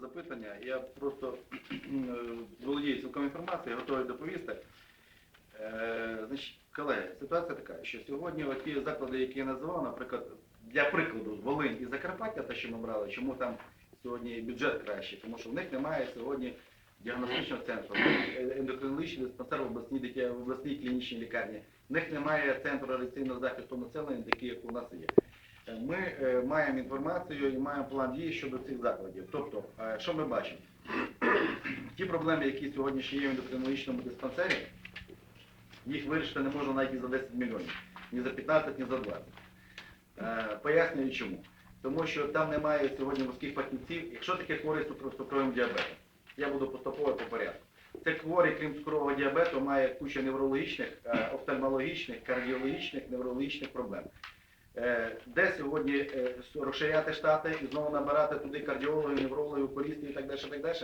Запитання, я просто е, володію цілком інформацією, готовий доповісти. Е, Значить, колеги, ситуація така, що сьогодні ті заклади, які я називав, наприклад, для прикладу, Волинь і Закарпаття, те, що ми брали, чому там сьогодні бюджет кращий, тому що в них немає сьогодні діагностичного центру, е, ендокринологічний диспансер в обласній дитя в обласній клінічній лікарні, в них немає центру радіаційного захисту населення, такий, як у нас є. Ми е, маємо інформацію і маємо план дії щодо цих закладів. Тобто, е, що ми бачимо? Ті проблеми, які сьогодні ще є в ендокринологічному диспансері, їх вирішити не можна навіть і за 10 мільйонів, ні за 15, ні за 20. Е, Пояснюю чому. Тому що там немає сьогодні вузьких фахівців. Якщо таке хворий з цукровим діабетом, я буду поступово по порядку. Це хворий, крім цукрового діабету, має кучу неврологічних, офтальмологічних, кардіологічних, неврологічних проблем. Е, Де сьогодні е, розширяти штати і знову набирати туди кардіологів, неврологів, окулістів і так далі, так далі,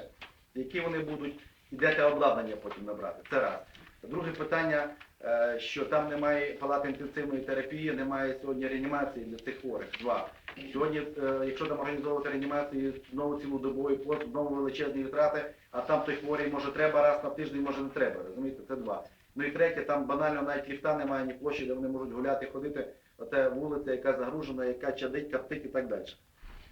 які вони будуть, і де те обладнання потім набрати. Це раз. Друге питання, е, що там немає палати інтенсивної терапії, немає сьогодні реанімації для цих хворих. Два. Сьогодні, якщо там організовувати реанімацію, знову цілодобовий пост, знову величезні витрати, а там той хворий може треба раз на тиждень, може не треба. Розумієте, це два. Ну і третє, там банально навіть ліфта немає, ні площі, де вони можуть гуляти, ходити. Оте вулиця, яка загружена, яка чадить, каптить і так далі.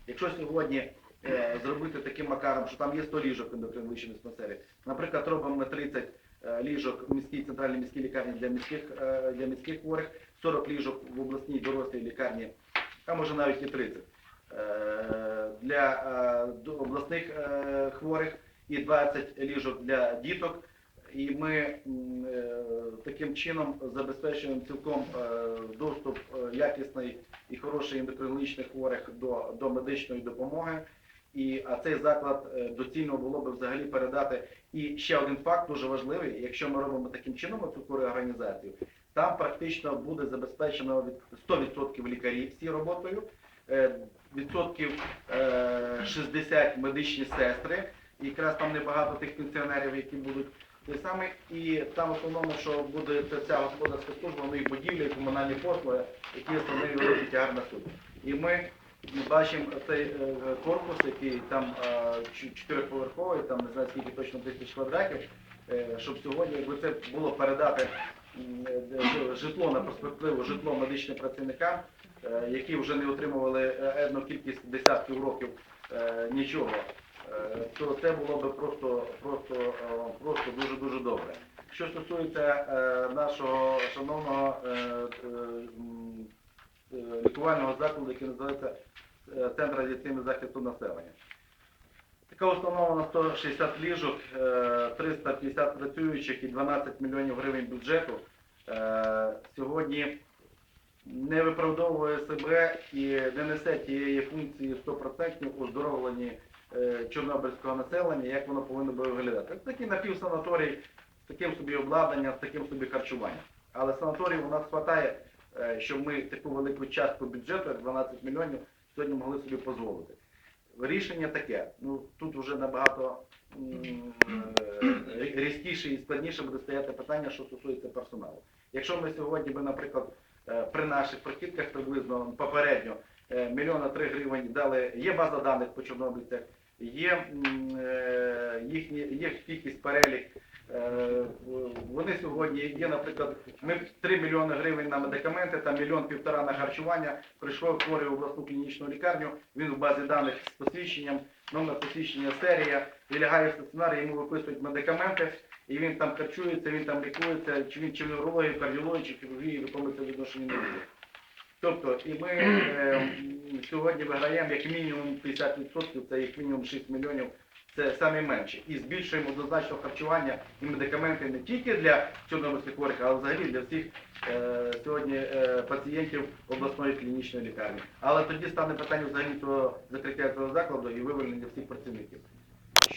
Якщо сьогодні е, зробити таким макаром, що там є 100 ліжок в ендокринологічному диспансері, наприклад, робимо ми 30 е, ліжок в міській центральній міській лікарні для міських, е, для міських хворих, 40 ліжок в обласній дорослій лікарні, а може навіть і 30 е, для е, обласних е, хворих і 20 ліжок для діток. І ми е, таким чином забезпечуємо цілком е, доступ е, якісний і хороший ендокринологічних хворих до, до медичної допомоги. І, а цей заклад е, доцільно було би взагалі передати. І ще один факт дуже важливий, якщо ми робимо таким чином цю організацію, там практично буде забезпечено від 100% лікарів всі роботою, відсотків е, 60 медичні сестри, і якраз там небагато тих пенсіонерів, які будуть той самий, і там в основному, що буде ця господарська служба, ну і будівлі, і комунальні послуги, які основний великий тягар на суд. І ми бачимо цей е, корпус, який там е, чотириповерховий, там не знаю скільки точно тисяч квадратів, е, щоб сьогодні, якби це було передати житло на перспективу, житло медичним працівникам, які вже не отримували енну кількість десятків років нічого, то це було би просто, просто, е, просто дуже дуже добре. Що стосується е, нашого шановного е, лікувального закладу, який називається Центр радіаційного захисту населення. Така установа на 160 ліжок, е, 350 працюючих і 12 мільйонів гривень бюджету. Сьогодні не виправдовує себе і не несе тієї функції 100% оздоровлення е, чорнобильського населення, як воно повинно би виглядати. Це такий напівсанаторій з таким собі обладнанням, з таким собі харчуванням. Але санаторіїв у нас вистачає, е, щоб ми таку велику частку бюджету, як 12 мільйонів, сьогодні могли собі дозволити. Рішення таке. Ну тут вже набагато е, різкіше і складніше буде стояти питання, що стосується персоналу. Якщо ми сьогодні би, наприклад, е, при наших прохідках приблизно попередньо е, мільйона три гривень дали, є база даних по чорнобильцях, є е, їхні є кількість перелік. Е, Вони сьогодні є, наприклад, ми 3 мільйони гривень на медикаменти, там мільйон півтора на харчування. Прийшов хворий в обласну клінічну лікарню. Він в базі даних з посвідченням, номер посвідчення серія, і лягає в стаціонар, йому виписують медикаменти, і він там харчується, він там лікується, чи він чи в неврології, кардіології, чи хірургії, в якому це відношенні не буде. Тобто, і ми е, сьогодні виграємо як мінімум 50%, це як мінімум 6 мільйонів, це самі менші. І збільшуємо однозначно харчування і медикаменти не тільки для чорнобильських хворих, а взагалі для всіх е, сьогодні е, пацієнтів обласної клінічної лікарні. Але тоді стане питання взагалі цього закриття цього закладу і вивільнення всіх працівників.